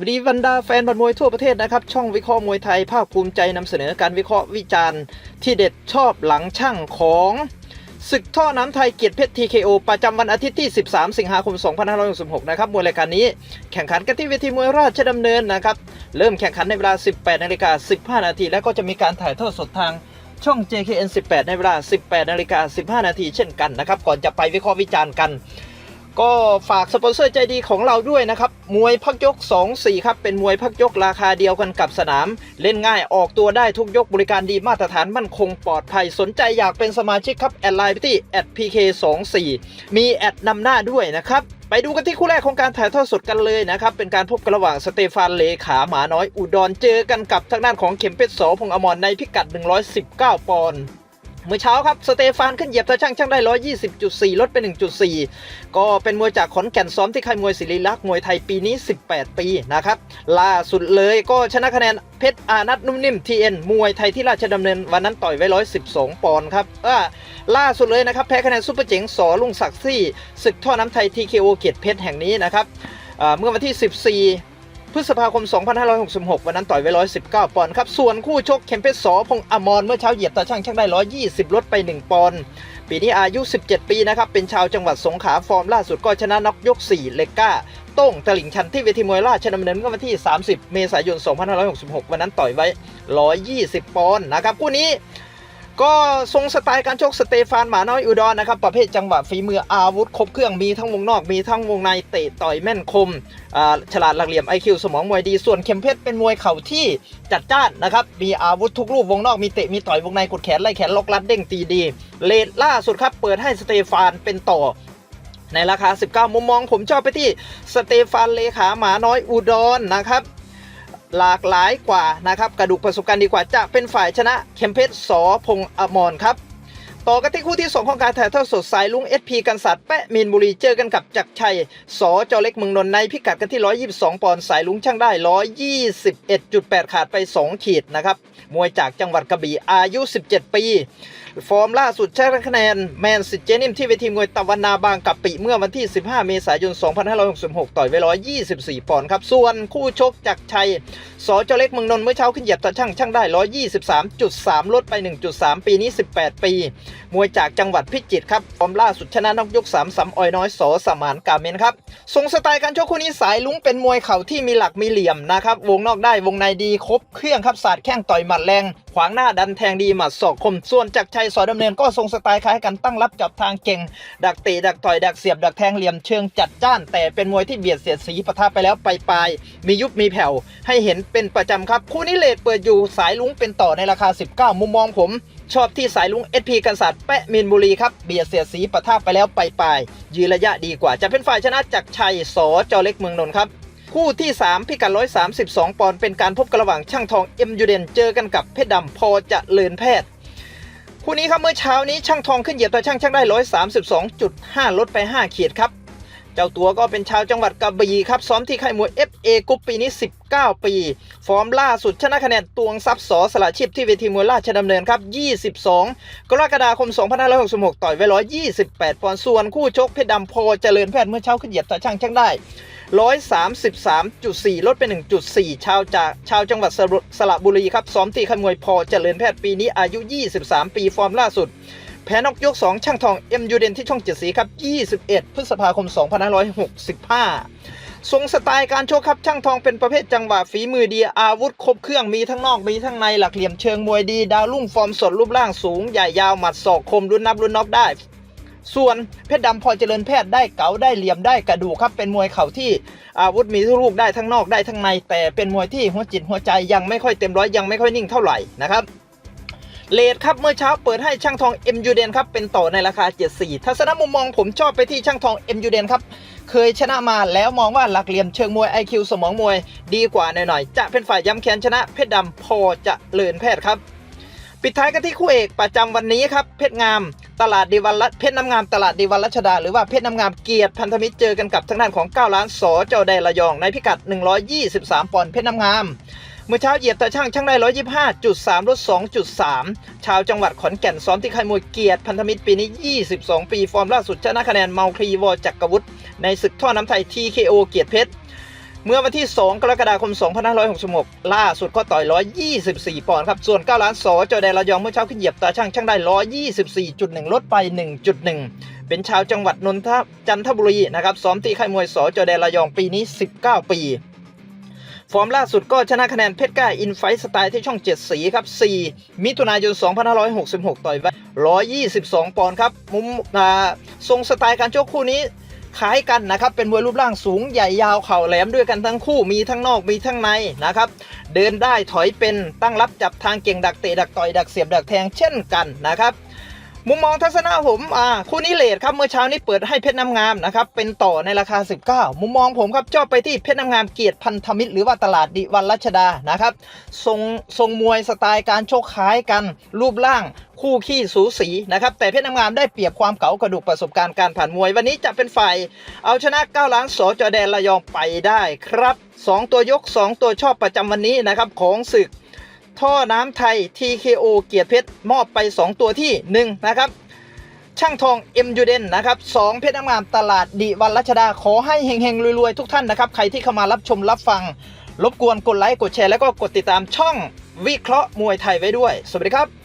วัสดีบรรดาแฟนบอลมวยทั่วประเทศนะครับ ช่องวิเคราะห์มวยไทยภาคภูมิใจนำเสนอการวิเคราะห์วิจารณ์ ที่เด็ดชอบหลังช่างของศึกท่อน้ำไทยเกียรติเพชร TKO ประจำวันอาทิตย์ที่ 13 สิงหาคม 2566 นะครับ มวยรายการนี้แข่งขันกันที่เวทีมวยราชดำเนินนะครับ เริ่มแข่งขันในเวลา 18นาฬิกา15 นาที แล้วก็จะมีการถ่ายทอดสดทางช่อง JKN 18 ในเวลา 18นาฬิกา15 นาทีเช่นกันนะครับ ก่อนจะไปวิเคราะห์วิจารณ์กัน ก็ฝากสปอนเซอร์ใจดีของเราด้วยนะครับ มวยพักยก 2-4 ครับ เป็นมวยพักยกราคาเดียวกันกับสนาม เล่นง่ายออกตัวได้ทุกยกบริการดีมาตรฐานมั่นคงปลอดภัย สนใจอยากเป็นสมาชิกครับแอดไลน์ไปที่ @pk24 มีแอดนำหน้าด้วยนะครับ ไปดูกันที่คู่แรกของการถ่ายทอดสดกันเลยนะครับ เป็นการพบกันระหว่างสเตฟานเลขาหมาน้อยอุดรเจอกันกับทางด้านของเข็มเพชรโสพงษ์อมรในพิกัด 119 ปอนด์ เมื่อเช้าครับสเตฟานขึ้นเหยียบตาช่างช่างได้ 120.4 ลดไป 1.4 ก็เป็นมวยจากขอนแก่นซ้อมที่ค่ายมวยศิริลักษ์มวยไทยปีนี้ 18 ปีนะครับล่าสุดเลยก็ชนะคะแนนเพชรอานัทนุ่มนิ่ม TN มวยไทยที่ราชดำเนินวันนั้นต่อยไว้ 112 ปอนด์ครับอ่าล่าสุดเลยนะครับแพ้คะแนนซุปเปอร์เจ๋งสอลุงศักดิ์ซี่ศึกท่อน้ำไทย TKO เกียรติเพชรแห่งนี้นะครับเมื่อวันที่ 14 พฤษภาคม 2566 วันนั้นต่อยไว้ 119 ปอนด์ครับ ส่วนคู่ชกเข็มเพชรสอพงษ์อมรเมื่อเช้าเหยียบตาช่างช่างได้ 120 ลดไป 1 ปอนด์ปีนี้อายุ 17 ปีนะครับ เป็นชาวจังหวัดสงขลาฟอร์มล่าสุดก็ชนะน็อกยก 4 เลก้าโต้งตลิ่งชันที่เวทีมวยราชดำเนินเมื่อวันที่ 30 เมษายน 2566 วันนั้นต่อยไว้ 120 ปอนด์นะครับคู่นี้ ก็ทรงสไตล์การชกสเตฟานหมาน้อยอุดรนะครับ ประเภทจังหวะฝีมืออาวุธครบเครื่องมีทั้งวงนอกมีทั้งวงในเตะต่อยแม่นคมฉลาดหลักเหลี่ยม IQ สมองมวยดี ส่วนเข็มเพชรเป็นมวยเข่าที่จัดจ้านนะครับ มีอาวุธทุกรูปวงนอกมีเตะมีต่อยวงในกดแขนไล่แขนล็อกลัดเด้งตีดี เลทล่าสุดครับ เปิดให้สเตฟานเป็นต่อในราคา 19 มุมมองผมชอบไปที่สเตฟานเลขาหมาน้อยอุดรนะครับ หลากหลายกว่านะครับกระดูกประสบการณ์ดีกว่าจะเป็นฝ่ายชนะเข็มเพชรสอพงษ์อมรครับต่อกันที่คู่ที่ 2 ของการถ่ายทอดสดสายลุง SP กันศาสตร์แปะมีนบุรีเจอกันกับจักรชัยสอจอเล็กเมืองนนท์ในพิกัดกันที่ 122 ปอนด์สายลุงช่างได้ 121.8 ขาดไป 2 ขีดนะครับมวยจากจังหวัดกระบี่อายุ 17 ปี ฟอร์มล่าสุดชนะคะแนนแมนสิเจนิมที่เวทีมวยตะวันนาบางกะปิเมื่อวันที่ 15 เมษายน 2566 ต่อยไว้124 ปอนด์ครับ ส่วนคู่ชกจากชัยสอจเล็กเมืองนนท์เมื่อเช้าขึ้นเหยียบตาช่างช่างได้ 123.3 ลดไป 1.3 ปีนี้ 18 ปี มวยจากจังหวัดพิจิตรครับ ฟอร์มล่าสุดชนะนอกยก 3สำออยน้อยสอสมานกาเมนครับทรงสไตล์การชกคู่นี้สายลุงเป็นมวยเข่าที่มีหลักมีเหลี่ยมนะครับวงนอกได้วงในดีครบเครื่องครับศาสตร์แข้งต่อยหมัดแรง ขวางหน้าดันแทงดีหมัดศอกคม ส่วนจากชัยสอยดำเนินก็ทรงสไตล์คล้ายกันตั้งรับจับทางเก่ง ดักเตะดักต่อยดักเสียบดักแทงเหลี่ยมเชิงจัดจ้าน แต่เป็นมวยที่เบียดเสียดสีปะทะไปแล้วไปปลายมียุบมีแผ่วให้เห็นเป็นประจำครับ คู่นี้เลทเปิดอยู่สายลุงเป็นต่อในราคา 19 มุมมองผมชอบที่สายลุง SP กันศาสตร์แปะมีนบุรีครับ เบียดเสียดสีปะทะไปแล้วไปปลายยืนระยะดีกว่าจะเป็นฝ่ายชนะจากชัยสอจอเล็กเมืองนนท์ครับ คู่ที่ 3 พิกัด 132 ปอนด์เป็นการพบกันระหว่างช่างทองเอ็มยูเดนเจอกันกับเพชรดำพอจะเลินแพทย์คู่นี้ครับเมื่อเช้านี้ช่างทองขึ้นเหยียบตาช่างช่างได้ 132.5 ลดไป 5 ขีดครับ เจ้าตัวก็เป็นชาวจังหวัดกระบี่ครับ ซ้อมที่ค่ายมวย FA กุ๊ปปีนี้ 19 ปี ฟอร์มล่าสุดชนะคะแนนตวงทรัพย์สอสละชีพที่เวทีมวยราชดำเนินครับ 22 กรกฎาคม 2566 ต่อยไว้ 128 ปอนด์ส่วนคู่ชกเพชรดำพอเจริญแพทย์เมื่อเช้าขึ้นเหยียบตาช่างช่างได้ 133.4 ลดไป 1.4 ชาวจากชาวจังหวัดสระบุรีครับซ้อมที่ขมวยพอเจริญแพทย์ปีนี้อายุ 23 ปีฟอร์มล่าสุด แพ้นอกยก 2 ช่างทองเอ็มยูเดนที่ช่องเจ็ดสีครับ 21 พฤษภาคม 2565 ทรงสไตล์การโชกครับช่างทองเป็นประเภทจังหวะฝีมือดีอาวุธครบเครื่องมีทั้งนอกมีทั้งในหลักเหลี่ยมเชิงมวยดี ดาวรุ่งฟอร์มสดรูปร่างสูงใหญ่ยาวหมัดศอกคมรุ่นนับรุ่นน็อกได้ ส่วนเพชรดำพอเจริญแพทย์ได้เก๋าได้เหลี่ยมได้กระดูกครับ เป็นมวยเข่าที่อาวุธมีทุกลูกได้ทั้งนอกได้ทั้งใน แต่เป็นมวยที่หัวจิตหัวใจยังไม่ค่อยเต็มร้อยยังไม่ค่อยนิ่งเท่าไหร่นะครับเลทครับเมื่อเช้าเปิดให้ช่างทอง m u d e n ครับเป็นต่อในราคา 74 ทัศนมุมมองผมชอบไปที่ช่างทอง m u d e n ครับ เคยชนะมาแล้วมองว่าหลักเหลี่ยมเชิงมวย IQ สมองมวยดีกว่าหน่อยๆ จะเป็นฝ่ายย้ำแค้นชนะเพชรดำพอจะเลินแพทย์ครับ ปิดท้ายกันที่คู่เอกประจำวันนี้ครับ เพชรงาม ตลาดดีวันรัเพชรน้ำงามตลาดดีวันรัชดา หรือว่าเพชรน้ำงามเกียรติพันธมิตรเจอกันกับทางด้านของ9ล้านสอเจ้าแดนระยอง ในพิกัด 123 ปอนด์เพชรน้ำงามเมื่อเช้าเหยียบตาช่างช่างได้ 125.3ลด2.3 ชาวจังหวัดขอนแก่นซ้อมที่ค่ายมวยเกียรติพันธมิตรปีนี้ 22 ปี ฟอร์มล่าสุดชนะคะแนนเมาคลีวอจักรวุฒิในศึกท่อน้ำไทย TKO เกียรติเพชร เมื่อวันที่ 2 กรกฎาคม 2566 ล่าสุดก็ต่อย 124 ปอนด์ครับ ส่วน 9 ล้านสอจอแดนระยองเมื่อเช้าขึ้นเหยียบตาช่างช่างได้ 124.1 ลดไป 1.1 เป็นชาวจังหวัดนนทจันทบุรีนะครับซ้อมที่ค่ายมวยสอจอแดนระยองปีนี้ 19 ปี ฟอร์มล่าสุดก็ชนะคะแนนเพชรกล้าอินไฟสไตล์ที่ช่อง 7 สีครับ 4 มิถุนายน 2566 ต่อยไว้122 ปอนด์ครับ มุมทรงสไตล์การโชกคู่นี้ คล้ายกันนะครับ เป็นมวยรูปร่างสูงใหญ่ยาวเข่าแหลมด้วยกันทั้งคู่มีทั้งนอกมีทั้งในนะครับ เดินได้ถอยเป็นตั้งรับจับทางเก่งดักเตะดักต่อยดักเสียบดักแทงเช่นกันนะครับ มุมมองทัศนะผมอ่าคู่นี้เลทครับเมื่อเช้านี้เปิดให้เพชรน้ำงามนะครับเป็นต่อในราคา 19 มุมมองผมครับชอบไปที่เพชรน้ำงามเกียรติพันธมิตรหรือว่าตลาดดิวันรัชดานะครับทรงทรงมวยสไตล์การโชคคล้ายกันรูปร่างคู่ขี้สูสีนะครับแต่เพชรน้ำงามได้เปรียบความเก๋ากระดูกประสบการณ์การผ่านมวย วันนี้จะเป็นฝ่ายเอาชนะ9ล้านสจอแดนระยองไปได้ครับ 2 ตัวยก 2 ตัวชอบประจำวันนี้นะครับของศึก ท่อน้ำไทย TKO เกียรติเพชรมอบไป 2 ตัวที่ 1 นะครับ ช่างทองเอ็มยูเดนนะครับสองเพชรน้ำงามตลาดดิวันรัชดาขอให้เฮงๆรวยๆ ทุกท่านนะครับ ใครที่เข้ามารับชมรับฟัง รบกวนกดไลค์กดแชร์แล้วก็กดติดตามช่องวิเคราะห์มวยไทยไว้ด้วย สวัสดีครับ